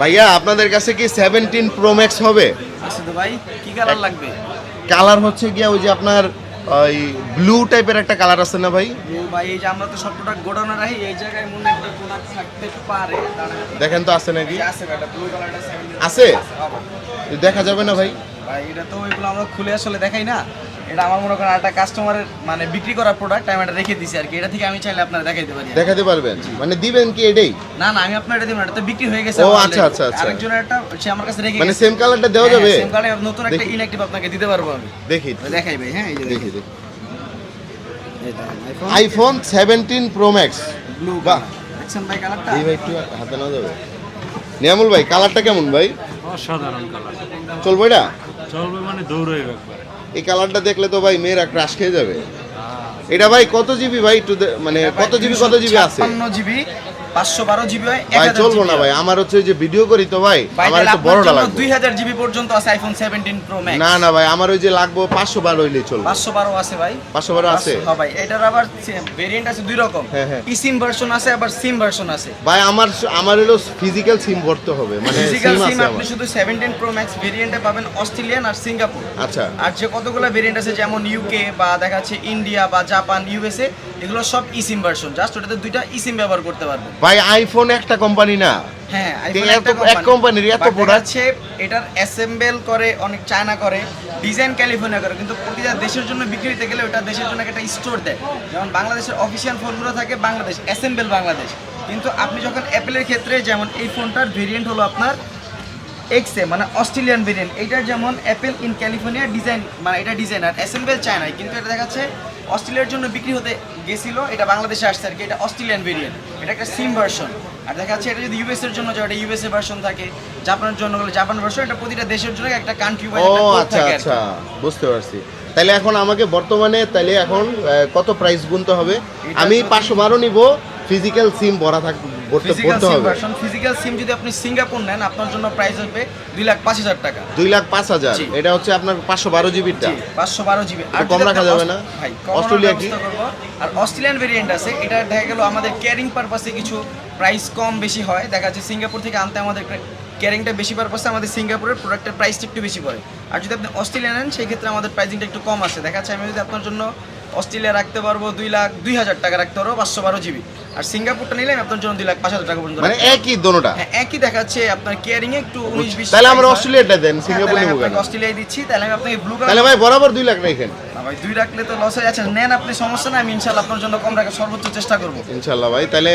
ভাইয়া আপনাদের কাছে কি সেভেন্টিন প্রো ম্যাক্স হবে? আছে তো ভাই কি কালার লাগবে? কালার হচ্ছে গিয়া ওই যে আপনার ওই ব্লু টাইপের একটা কালার আছে না ভাই? ও ভাই এই যে আমরা তো সব প্রোডাক্ট গোডাউনে রাখি এই জায়গায় মনে একটা প্রোডাক্ট থাকতে পারে দেখেন তো আছে নাকি? আছে ভাই ব্লু কালারটা 17 আছে? দেখা যাবে না ভাই। ভাই এটা তো ওইগুলো আমরা খুলে আসলে দেখাই না। এটা আমার মনে করেন একটা কাস্টমারের মানে বিক্রি করা প্রোডাক্ট আমি এটা রেখে দিছি আর কি এটা থেকে আমি চাইলে আপনারা দেখাইতে পারি দেখাতে পারবেন। মানে দিবেন কি এটাই? না না আমি আপনার এটা দিব এটা তো বিক্রি হয়ে গেছে ও, আচ্ছা, আচ্ছা, আচ্ছা। আরেকজনের একটা সে আমার কাছে রেখে মানে সেম কালারটা দেওয়া হ্যাঁ, যাবে? same colour নতুন একটা দেখি। আপনাকে দিতে পারব আমি। দেখি। দেখাই ভাই হ্যাঁ এই যে দেখি দেখি। IPhone seventeen pro max blue বাহ। দেখছেন ভাই কালারটা এই ভাই একটু হাতে না যাবে। নিয়ামুল ভাই কালারটা কেমন ভাই? অসাধারণ কালার চলবো এটা? চলবে মানে দৌড়াইবে একবারে। এই কালারটা দেখলে তো ভাই মেয়েরা ক্রাশ খেয়ে যাবে। এটা ভাই কত জিবি ভাই? একটু মানে কত জিবি কত জিবি আছে? ছাপ্পান্ন জিবি পাঁচশো বারো জিবি হয় ভাই চলবো না ভাই আমার হচ্ছে যে ভিডিও করি তো ভাই আমার একটু বড়টা লাগবে। দুই হাজার জিবি পর্যন্ত আছে আইফোন সেভেন্টিন প্রো ম্যাক্স না না ভাই আমার ওই যে লাগবো পাঁচশো বার হইলেই চলবে। পাঁচশো বারো আছে ভাই। পাঁচশো বারো আছে? হ্যাঁ ভাই এটার আবার ভেরিয়েন্ট আছে দুই রকম। হ্যাঁ, হ্যাঁ। ই সিম ভার্সন আছে আবার সিম ভার্সন আছে। ভাই আমার আমার হলো ফিজিক্যাল সিম ভরতে হবে মানে ফিজিক্যাল সিম আপনি শুধু সেভেন্টিন প্রো ম্যাক্স ভেরিয়েন্টে পাবেন অস্ট্রেলিয়ান আর সিঙ্গাপুর আচ্ছা। আর যে কতগুলো ভেরিয়েন্ট আছে যেমন ইউকে বা দেখা যাচ্ছে ইন্ডিয়া বা জাপান ইউএসএ এগুলো সব ই সিম ভার্সন জাস্ট ওটাতে দুইটা ই সিম ব্যবহার করতে পারবেন ভাই আইফোন একটা কোম্পানি না। হ্যাঁ এক কোম্পানির এত? যাচ্ছে এটার অ্যাসেম্বল করে অনেক চায়না করে ডিজাইন ক্যালিফোর্নিয়া করে। কিন্তু প্রতিটা দেশের জন্য বিক্রি গেলে ওটা দেশের জন্য একটা স্টোর দেয়। যেমন বাংলাদেশের অফিসিয়াল ফোনগুলো থাকে বাংলাদেশ অ্যাসেম্বল বাংলাদেশ। কিন্তু আপনি যখন অ্যাপেলের ক্ষেত্রে যেমন এই ফোনটার ভেরিয়েন্ট হলো আপনার এক্সে মানে অস্ট্রেলিয়ান ভেরিয়েন্ট এইটার যেমন অ্যাপেল ইন ক্যালিফোর্নিয়া ডিজাইন মানে এটা ডিজাইনার অ্যাসেম্বল চায়নায় কিন্তু এটা দেখাচ্ছে অস্ট্রেলিয়ার জন্য বিক্রি হতে গেছিল এটা বাংলাদেশে আসছে আর কি এটা অস্ট্রেলিয়ান ভেরিয়েন্ট এটা একটা সিম ভার্সন আর দেখা যাচ্ছে এটা যদি ইউএস এর জন্য যায় এটা ইউএসএ ভার্সন থাকে জাপানের জন্য হলে জাপান ভার্সন এটা প্রতিটা দেশের জন্য একটা কান্ট্রি ও ওয়াইজ আচ্ছা আচ্ছা বুঝতে পারছি। তাহলে এখন আমাকে বর্তমানে তাহলে এখন কত প্রাইস গুনতে হবে? আমি পাঁচশো বারো নিব ফিজিক্যাল সিম ভরা থাক ভরতে ভরতে হবে। ফিজিক্যাল সিম যদি আপনি সিঙ্গাপুর নেন আপনার জন্য প্রাইস হবে দুই লাখ পাঁচ হাজার টাকা। দুই লাখ পাঁচ হাজার। এটা হচ্ছে আপনার পাঁচশো বারো জিবিটা পাঁচশো বারো জিবি। আর কম রাখা যাবে না? অস্ট্রেলিয়া? কি? আর অস্ট্রেলিয়ান ভেরিয়েন্ট আছে এটা দেখা গেল আমাদের ক্যারিং পারপাসে কিছু প্রাইস কম বেশি হয়। দেখা যাচ্ছে সিঙ্গাপুর থেকে আনতে আমাদের ক্যারিংটা বেশি পারপাসে আমাদের সিঙ্গাপুরের প্রোডাক্টের প্রাইসটা একটু বেশি পড়ে। আর যদি আপনি অস্ট্রেলিয়া নেন সেই ক্ষেত্রে আমাদের প্রাইসিংটা একটু কম আছে। দেখা যাচ্ছে আমি যদি আপনার জন্য অস্ট্রেলিয়া রাখতে পারব দুই লাখ দুই হাজার টাকা রাখতে পারব পাঁচশো বারো জিবি। আর সিঙ্গাপুরটা নিলে নিলেন আপনার জন্য দুই লাখ পাঁচ হাজার টাকা পর্যন্ত মানে একই দোনোটা? হ্যাঁ একই দেখাচ্ছে আপনার কেয়ারিং এ একটু উনিশ বিশ তাহলে আমরা অস্ট্রেলিয়াটা দেন হ্যাঁ, সিঙ্গাপুর নিব কেন? অস্ট্রেলিয়ায় দিচ্ছি তাহলে আমি আপনাকে ব্লু তাহলে ভাই বরাবর দুই লাখ রাখেন। ভাই দুই রাখলে তো লস হয়ে যাচ্ছে। নেন আপনি সমস্যা না আমি ইনশাল্লাহ আপনার জন্য কম রাখার সর্বোচ্চ চেষ্টা করব। ইনশাল্লাহ ভাই তাহলে